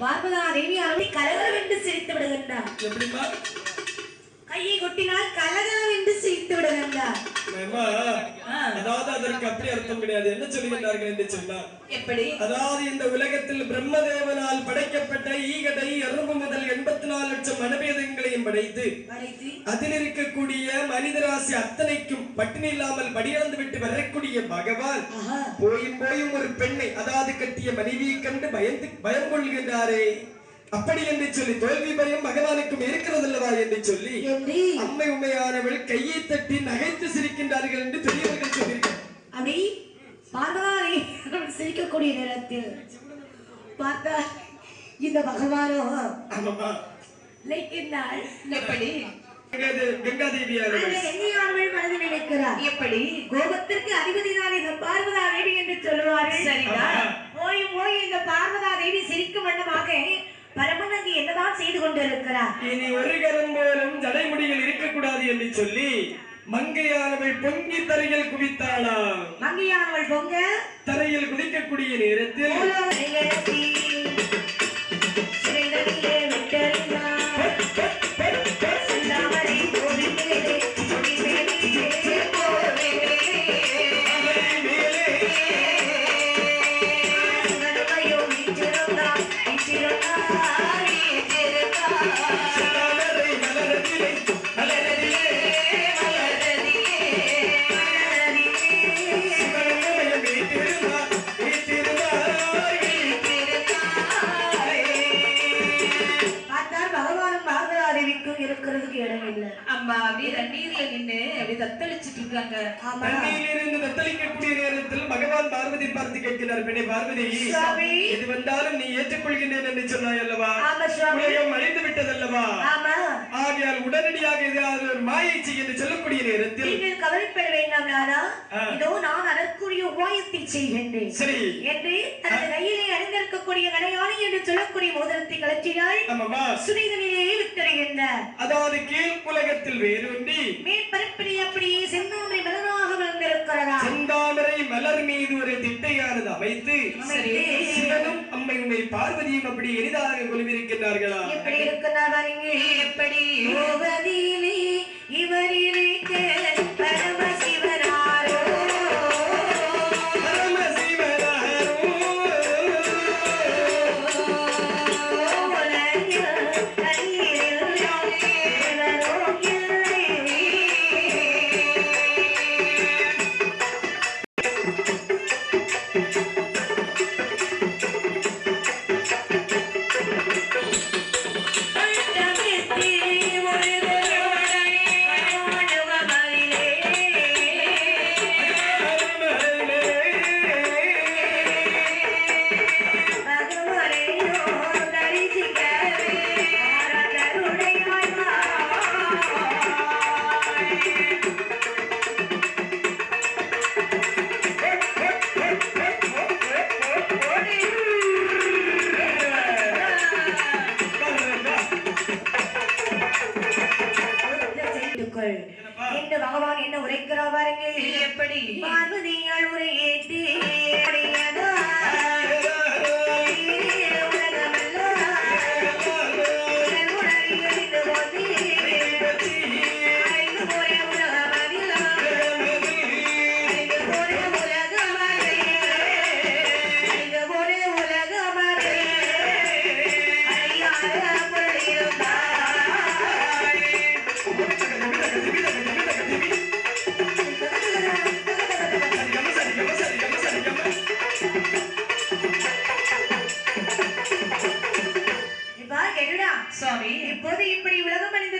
பார்வதா தேவி கலகலம் என்று சிரித்து விடுகின்றார். எப்படிம்மா? கையை கொட்டினால் கலகலம் என்று சிரித்து அதாவது அதற்கு அப்படி அர்த்தம் கிடையாது. என்ன சொல்லுகிறார்கள் என்று சொன்னார் எப்படி? அதாவது இந்த உலகத்தில் பிரம்மதேவனால் படைக்கப்பட்ட ஈகடை எறும்பு முதல் எண்பத்தி நாலு லட்சம் மனவேதங்களையும் படைத்து அதில் இருக்கக்கூடிய மனிதராசி அத்தனைக்கும் பட்டினி இல்லாமல் படியிழந்து விட்டு வரக்கூடிய பகவான் போயும் போயும் ஒரு பெண்ணை அதாவது கட்டிய மனைவியை கண்டு பயந்து பயம் கொள்கின்றாரே. அப்படி என்று சொல்லி தோல்வி பயம் பகவானுக்கும் இருக்கிறதல்லவா என்று சொல்லி அம்மை உண்மையானவள் கையை தட்டி நகைத்து சிரிக்கின்றார்கள் என்று பெரியவர்கள் சொல்லியிருக்கிறார் அப்படி பார்வதா சிரிக்கக்கூடிய நேரத்தில் பார்த்தா இந்த பகவானோ? ஆமாம்மா. இழைக்கின்றாள் எப்படி? எப்படி? கோபத்திற்கு அதிபதி தான் இந்த பார்வதா என்று சொல்லுவார்கள். கொண்டிருக்கிறார். இனி ஒரு கரம் போலும் ஜடைமுடியில் இருக்கக்கூடாது என்று சொல்லி மங்கையானவள் பொங்கி தரையில் குவித்தாளாம். மங்கையானவள் பொங்க தரையில் குதிக்கக்கூடிய நேரத்தில் அப்படியே நின்னு அப்படியே தத்தளிச்சிட்டு இருக்காங்க. ஆமா. தண்ணீரிலிருந்து தத்தளிக்கக்கூடிய நேரத்தில் பகவான் பார்வதி பார்த்து கேட்கிறார் பெண்ணே பார்வதி. எது வந்தாலும் நீ ஏற்றுக்கொள்கின்றேன் என்று சொன்னாய் அல்லவா உலகம் அழிந்து விட்டதல்லவா ஆமா. ஆகையால் உடனடியாக ஒரு மாயை செய் என்று சொல்லக்கூடிய நேரத்தில் நீங்கள் கவலைப்பட வேண்டாம். இதோ நான் அதற்குரிய உபாயத்தை செய்கின்றேன். சரி. என்று தனது கையிலே அணிந்திருக்கக்கூடிய கடையாணி என்று சொல்லக்கூடிய மோதிரத்தை கலற்றினாள் ஆமாமா சுனிதனிலேயே விட்டறிகின்றார் அதாவது கீழ் உலகத்தில் வேரூன்றி மேற்பரப்பிலே அப்படியே செந்தாமரை மலராக வளர்ந்திருக்கிறதா? செந்தாமரை மலர் மீது ஒரு திட்டையானது அமைத்து சிவனும் அம்மை உண்மை பார்வதியும் அப்படி எளிதாக கொள்விருக்கின்றார்களா எப்படி இருக்கிறார் பாருங்க எப்படி? கோவதியிலே இவர் என்று பகவான் என்ன உரைக்கிறார் பாருங்கள். எப்படி? பார்வதியால் உரையேற்றி primero no